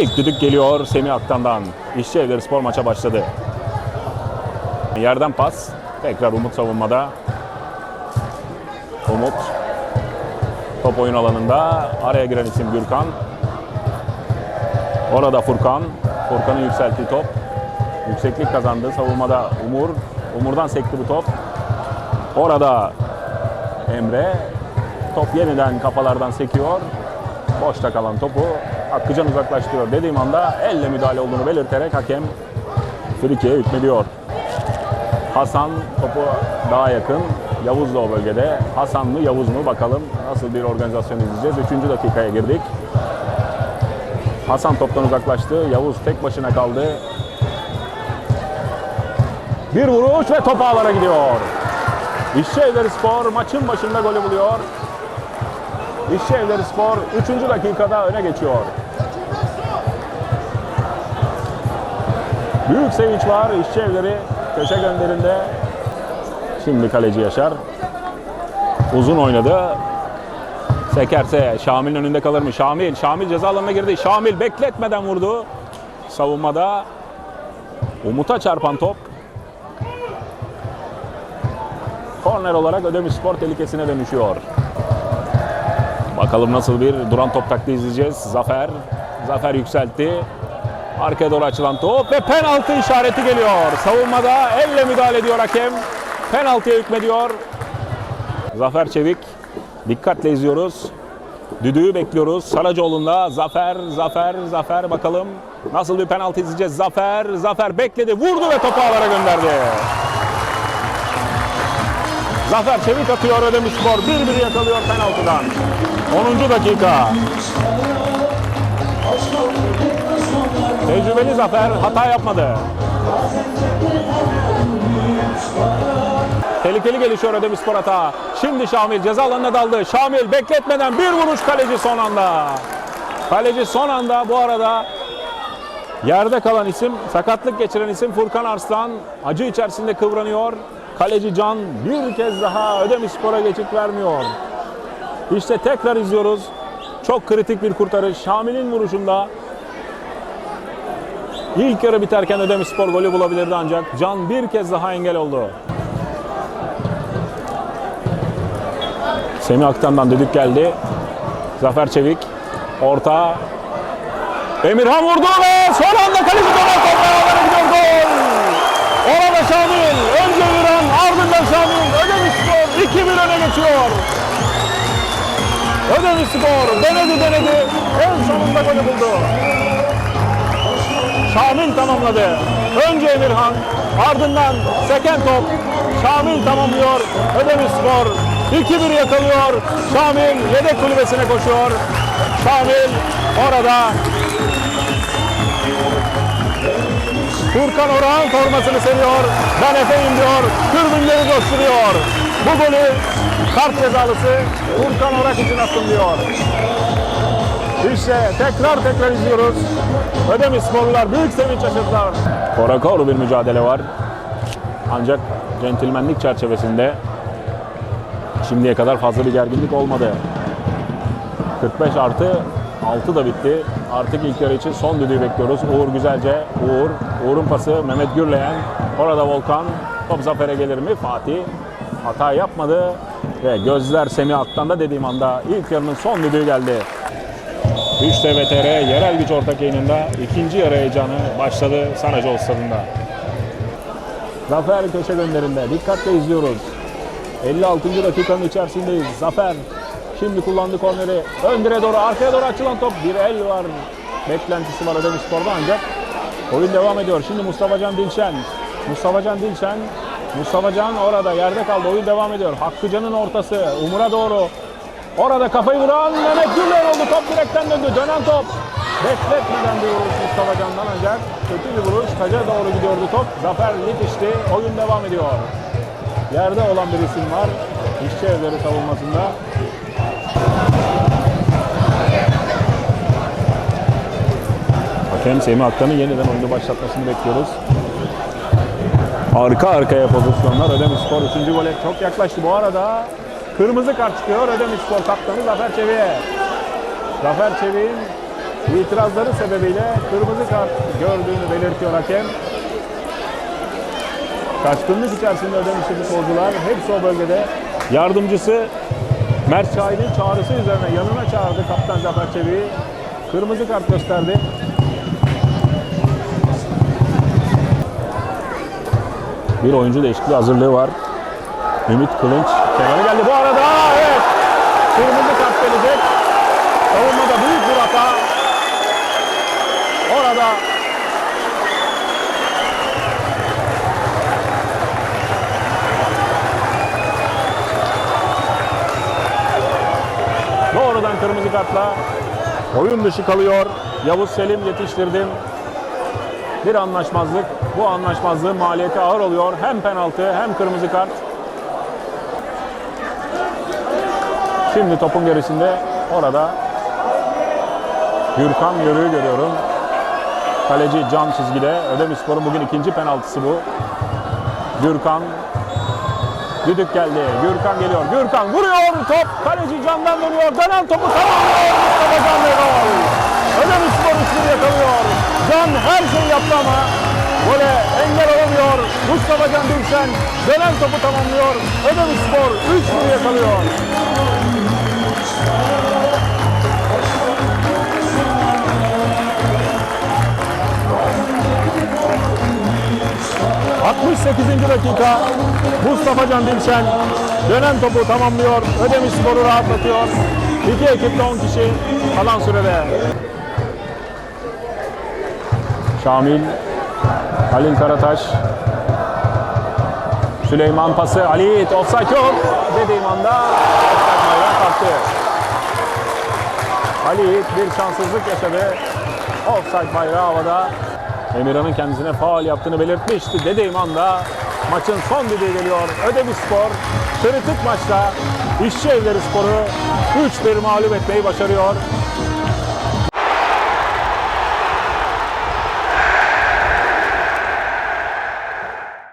İlk düdük geliyor Semih Aktan'dan. İşçi Evleri Spor maça başladı. Yerden pas. Tekrar Umut savunmada. Umut. Top oyun alanında. Araya giren isim Gürkan. Orada Furkan. Furkan'ın yükselttiği top. Yükseklik kazandı. Savunmada Umur. Umur'dan sekti bu top. Orada Emre. Top yeniden kafalardan sekiyor. Boşta kalan topu Hakkıcan uzaklaştırıyor. Dediğim anda elle müdahale olduğunu belirterek hakem Friki'ye hükmediyor. Hasan topu daha yakın. Yavuz da o bölgede. Hasan mı Yavuz mu bakalım nasıl bir organizasyon izleyeceğiz. Üçüncü dakikaya girdik. Hasan toptan uzaklaştı. Yavuz tek başına kaldı. Bir vuruş ve top ağlara gidiyor. İşçi Evleri Spor maçın başında golü buluyor. İşçi Evleri Spor 3. dakikada öne geçiyor. Büyük sevinç var İşçi Evleri köşe gönderinde. Şimdi kaleci Yaşar. Uzun oynadı. Sekerse Şamil'in önünde kalır mı? Şamil, Şamil ceza alanına girdi. Şamil bekletmeden vurdu. Savunmada Umut'a çarpan top. Korner olarak Ödemiş Spor tehlikesine dönüşüyor. Bakalım nasıl bir duran top taktiği izleyeceğiz. Zafer, Zafer yükseltti. Arkaya doğru açılan top ve penaltı işareti geliyor. Savunmada elle müdahale ediyor hakem. Penaltıya hükmediyor. Zafer Çevik. Dikkatle izliyoruz. Düdüğü bekliyoruz. Saracoğlu'nda Zafer, Zafer, Zafer bakalım. Nasıl bir penaltı izleyeceğiz? Zafer, Zafer bekledi, vurdu ve topu ağlara gönderdi. Zafer Çevik atıyor Ödemiş Spor. Bir bir yakalıyor penaltıdan. 10. dakika. Tecrübeli Zafer hata yapmadı. Tehlikeli gelişiyor Ödemiş Spor hata. Şimdi Şamil ceza alanına daldı. Şamil bekletmeden bir vuruş kaleci son anda. Kaleci son anda bu arada yerde kalan isim, sakatlık geçiren isim Furkan Arslan. Acı içerisinde kıvranıyor. Kaleci Can bir kez daha Ödemiş Spor'a geçit vermiyor. İşte tekrar izliyoruz. Çok kritik bir kurtarış. Şamil'in vuruşunda İlk yarı biterken Ödemiş Spor golü bulabilirdi ancak Can bir kez daha engel oldu. Semih Aktan'dan düdük geldi. Zafer Çevik. Orta. Emirhan vurdu ve son anda kaleci Kemal Toplayağlar'a gidiyor gol. Orada Şamil. Önce Emirhan ardından Şamil. Ödemiş Spor 2-1 öne geçiyor. Ödemiş Spor denedi denedi. En sonunda golü buldu. Şamil tamamladı. Önce Emirhan, ardından seken top. Şamil tamamlıyor. Ödemiş Spor 2-1 yakalıyor. Şamil yedek kulübesine koşuyor. Şamil orada Furkan Orhan formasını seriyor. Ben Efe'yim diyor. Türbünleri coşturuyor. Bu golü kart cezalısı Furkan Orak için attım diyor. İşte tekrar tekrar izliyoruz. Ödemiş sporlular büyük sevinç yaşadılar. Korakoro bir mücadele var. Ancak centilmenlik çerçevesinde şimdiye kadar fazla bir gerginlik olmadı. 45 artı 6 da bitti. Artık ilk yarı için son düdüğü bekliyoruz. Uğur Güzelce, Uğur, Uğur'un pası Mehmet Gürleyen. Orada Volkan. Top Zafer'e gelir mi? Fatih hata yapmadı. Ve gözler Semih Aktan'da dediğim anda ilk yarının son düdüğü geldi. 3 TVTR yerel güç ortak yayınında ikinci yarı heyecanı başladı Sanacoğlu stadında. Zafer köşe gönderinde. Dikkatle izliyoruz. 56. dakikanın içerisindeyiz. Zafer şimdi kullandı korneri. Ön direğe doğru, arkaya doğru açılan top. Bir el var. Beklentisi var Ödemiş Spor'da ancak oyun devam ediyor. Şimdi Mustafa Can Dilşen. Mustafa Can Dilşen. Mustafa Can orada yerde kaldı. Oyun devam ediyor. Hakkıcan'ın ortası. Umur'a doğru. Orada kafayı vuran Mehmet Gürler oldu. Top direkten döndü. Dönen top. Bekletmeden bir vuruş Mustafa Can'dan ancak kötü bir vuruş. Taca doğru gidiyordu top. Zafer yetişti. Oyun devam ediyor. Yerde olan bir isim var. İşçi evleri savunmasında. Hakem Semih Aktan'ın yeniden oyunu başlatmasını bekliyoruz. Arka arkaya pozisyonlar. Ödemiş Spor 3. gole çok yaklaştı. Bu arada kırmızı kart çıkıyor. Ödemiş Spor kaptanı Zafer Çevik'e. Zafer Çevik'in İtirazları sebebiyle kırmızı kart gördüğünü belirtiyor hakem. Şaşkınlık içerisinde ödemişti futbolcular. Hepsi o bölgede. Yardımcısı Mert Şahin'in çağrısı üzerine yanına çağırdı kaptan Zafer Çevik'i. Kırmızı kart gösterdi. Bir oyuncu değişikliği hazırlığı var. Ümit Kılınç kenara geldi. Bu arada evet kırmızı kart gelecek. Savunmada büyük bir hata. Orada doğrudan kırmızı kartla oyun dışı kalıyor. Yavuz Selim yetiştirdim. Bir anlaşmazlık. Bu anlaşmazlığın maliyeti ağır oluyor. Hem penaltı hem kırmızı kart. Şimdi topun gerisinde orada Gürkan Yörü'yü görüyorum. Kaleci Can çizgide. Ödemişspor'un bugün ikinci penaltısı bu. Gürkan Düdük geldi. Gürkan geliyor. Gürkan vuruyor. Top kaleci Can'dan dönüyor. Dönen topu tamamlıyor. Mustafa Can ve gol. Ödemişspor üstünü yakalıyor. Can her şeyi yaptı ama gole engel olamıyor. Mustafa Can Dilşen dönen topu tamamlıyor. Ödemişspor 3-1 yakalıyor. ...68. dakika... ...Mustafa Can Dilşen... ...dönen topu tamamlıyor... ...Ödemiş skoru rahatlatıyor... ...iki ekipte 10 kişi... ...kalan sürede... Şamil... ...Halil Karataş... ...Süleyman pası... ...Ali offside yok... ...dediğim anda... ...offside kalktı... Ali bir şanssızlık yaşadı. Offside bayrağı havada. Emirhan'ın kendisine faal yaptığını belirtmişti. Dediğim anda maçın son düdüğü geliyor. Ödemiş Spor kritik maçta İşçi Evleri Spor'u 3-1 mağlup etmeyi başarıyor.